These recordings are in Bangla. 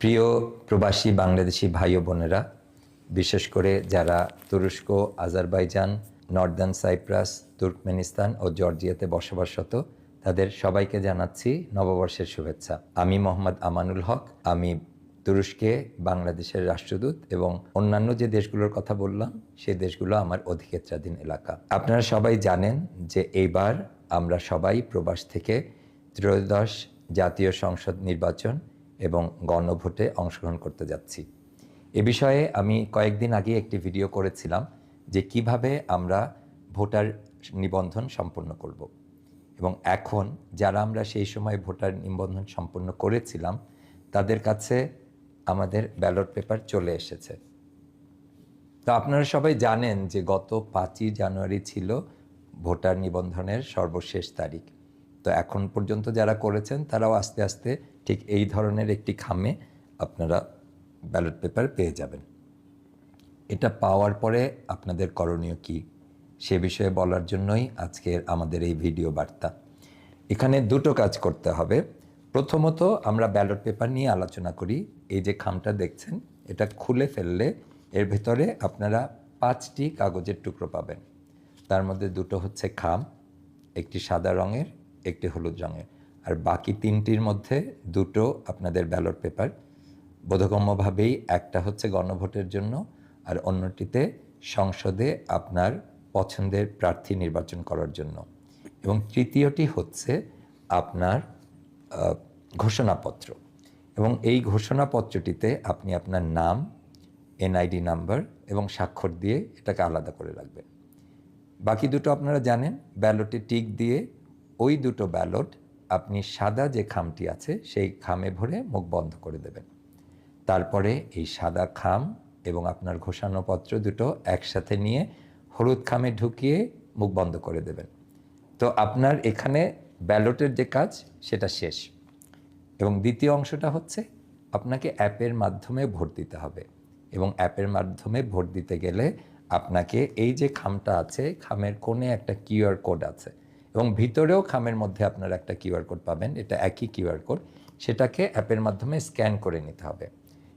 প্রিয় প্রবাসী বাংলাদেশি ভাই বোনেরা, বিশেষ করে যারা তুরস্ক, আজারবাইজান, নর্দার্ন সাইপ্রাস, তুর্কমেনিস্তান ও জর্জিয়াতে বসবাসরত, তাদের সবাইকে জানাচ্ছি নববর্ষের শুভেচ্ছা। আমি মোহাম্মদ আমানুল হক, আমি তুরস্কে বাংলাদেশের রাষ্ট্রদূত এবং অন্যান্য যে দেশগুলোর কথা বললাম সেই দেশগুলো আমার অধিক্ষেত্রাধীন এলাকা। আপনারা সবাই জানেন যে এইবার আমরা সবাই প্রবাস থেকে ত্রয়োদশ জাতীয় সংসদ নির্বাচন এবং গণভোটে অংশগ্রহণ করতে যাচ্ছি। এ বিষয়ে আমি কয়েকদিন আগে একটি ভিডিও করেছিলাম যে কীভাবে আমরা ভোটার নিবন্ধন সম্পন্ন করব। এবং এখন যারা আমরা সেই সময় ভোটার নিবন্ধন সম্পন্ন করেছিলাম, তাদের কাছে আমাদের ব্যালট পেপার চলে এসেছে। তো আপনারা সবাই জানেন যে গত পাঁচই জানুয়ারি ছিল ভোটার নিবন্ধনের সর্বশেষ তারিখ। তো এখন পর্যন্ত যারা করেছেন, তারাও আস্তে আস্তে ঠিক এই ধরনের একটি খামে আপনারা ব্যালট পেপার পেয়ে যাবেন। এটা পাওয়ার পরে আপনাদের করণীয় কি? সে বিষয়ে বলার জন্যই আজকের আমাদের এই ভিডিও বার্তা। এখানে দুটো কাজ করতে হবে। প্রথমত আমরা ব্যালট পেপার নিয়ে আলোচনা করি। এই যে খামটা দেখছেন, এটা খুলে ফেললে এর ভেতরে আপনারা পাঁচটি কাগজের টুকরো পাবেন। তার মধ্যে দুটো হচ্ছে খাম, একটি সাদা রঙের, একটি হলুদ রঙের। আর বাকি তিনটির মধ্যে দুটো আপনাদের ব্যালট পেপার। বোধগম্যভাবেই একটা হচ্ছে গণভোটের জন্য আর অন্যটিতে সংসদে আপনার পছন্দের প্রার্থী নির্বাচন করার জন্য। এবং তৃতীয়টি হচ্ছে আপনার ঘোষণাপত্র। এবং এই ঘোষণাপত্রটিতে আপনি আপনার নাম, এনআইডি নাম্বার এবং স্বাক্ষর দিয়ে এটাকে আলাদা করে রাখবেন। বাকি দুটো আপনারা জানেন, ব্যালটে টিক দিয়ে ওই দুটো ব্যালট আপনি সাদা যে খামটি আছে, সেই খামে ভরে মুখ বন্ধ করে দেবেন। তারপরে এই সাদা খাম এবং আপনার ঘোষণাপত্র দুটো একসাথে নিয়ে হলুদ খামে ঢুকিয়ে মুখ বন্ধ করে দেবেন। তো আপনার এখানে ব্যালটের যে কাজ, সেটা শেষ। এবং দ্বিতীয় অংশটা হচ্ছে, আপনাকে অ্যাপের মাধ্যমে ভোট দিতে হবে। এবং অ্যাপের মাধ্যমে ভোট দিতে গেলে আপনাকে এই যে খামটা আছে, খামের কোণে একটা কিউআর কোড আছে এবং ভিতরেও খামের মধ্যে আপনারা একটা কিউআর কোড পাবেন, এটা একই কিউআর কোড। সেটাকে অ্যাপের মাধ্যমে স্ক্যান করে নিতে হবে।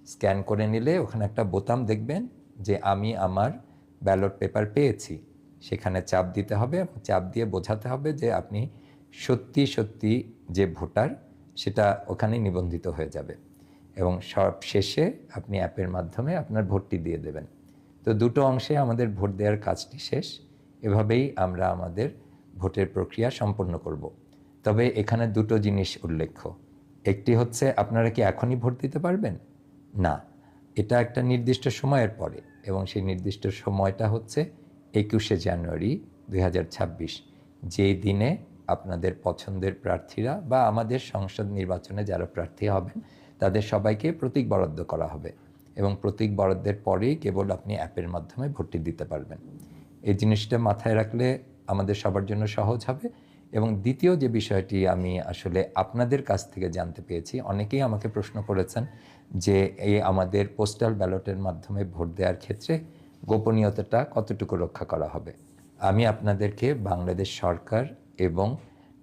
স্ক্যান করে নিলে ওখানে একটা বোতাম দেখবেন যে আমি আমার ব্যালট পেপার পেয়েছি। সেখানে চাপ দিতে হবে, চাপ দিয়ে বোঝাতে হবে যে আপনি সত্যি সত্যি যে ভোটার, সেটা ওখানে নিবন্ধিত হয়ে যাবে। এবং সব শেষে আপনি অ্যাপের মাধ্যমে আপনার ভোটটি দিয়ে দেবেন। তো দুটো অংশে আমাদের ভোট দেওয়ার কাজটি শেষ। এভাবেই আমরা আমাদের ভোটের প্রক্রিয়া সম্পন্ন করব। তবে এখানে দুটো জিনিস উল্লেখ্য। একটি হচ্ছে, আপনারা কি এখনই ভোট দিতে পারবেন? না, এটা একটা নির্দিষ্ট সময়ের পরে এবং সেই নির্দিষ্ট সময়টা হচ্ছে একুশে জানুয়ারি দু হাজার ছাব্বিশ, যেই দিনে আপনাদের পছন্দের প্রার্থীরা বা আমাদের সংসদ নির্বাচনে যারা প্রার্থী হবেন, তাদের সবাইকে প্রতীক বরাদ্দ করা হবে এবং প্রতীক বরাদ্দের পরেই কেবল আপনি অ্যাপের মাধ্যমে ভোটটি দিতে পারবেন। এই জিনিসটা মাথায় রাখলে আমাদের সবার জন্য সহজ হবে। এবং দ্বিতীয় যে বিষয়টি আমি আসলে আপনাদের কাছ থেকে জানতে পেরেছি অনেকেই আমাকে প্রশ্ন করেছেন যে এই আমাদের পোস্টাল ব্যালটের মাধ্যমে ভোট দেওয়ার ক্ষেত্রে গোপনীয়তাটা কতটুকু রক্ষা করা হবে? আমি আপনাদেরকে বাংলাদেশ সরকার এবং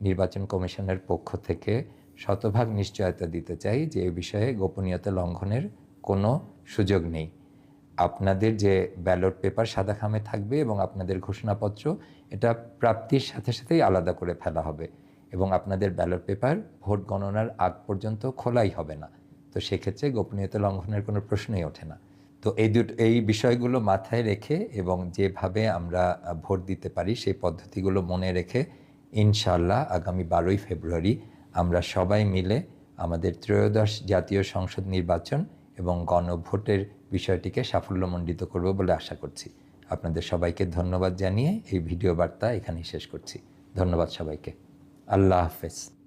নির্বাচন কমিশনের পক্ষ থেকে শতভাগ নিশ্চয়তা দিতে চাই যে এই বিষয়ে গোপনীয়তা লঙ্ঘনের কোনো সুযোগ নেই। আপনাদের যে ব্যালট পেপার সাদা খামে থাকবে এবং আপনাদের ঘোষণাপত্র, এটা প্রাপ্তির সাথে সাথেই আলাদা করে ফেলা হবে এবং আপনাদের ব্যালট পেপার ভোট গণনার আগ পর্যন্ত খোলাই হবে না। তো সেক্ষেত্রে গোপনীয়তা লঙ্ঘনের কোনো প্রশ্নই ওঠে না। তো এই দুটো, এই বিষয়গুলো মাথায় রেখে এবং যেভাবে আমরা ভোট দিতে পারি সেই পদ্ধতিগুলো মনে রেখে ইনশাল্লাহ আগামী বারোই ফেব্রুয়ারি আমরা সবাই মিলে আমাদের ত্রয়োদশ জাতীয় সংসদ নির্বাচন এবং গণভোটের বিষয়টিকে সাফল্যমণ্ডিত করব বলে আশা করছি। আপনাদের সবাইকে ধন্যবাদ জানিয়ে এই ভিডিও বার্তা এখানেই শেষ করছি। ধন্যবাদ সবাইকে। আল্লাহ হাফেজ।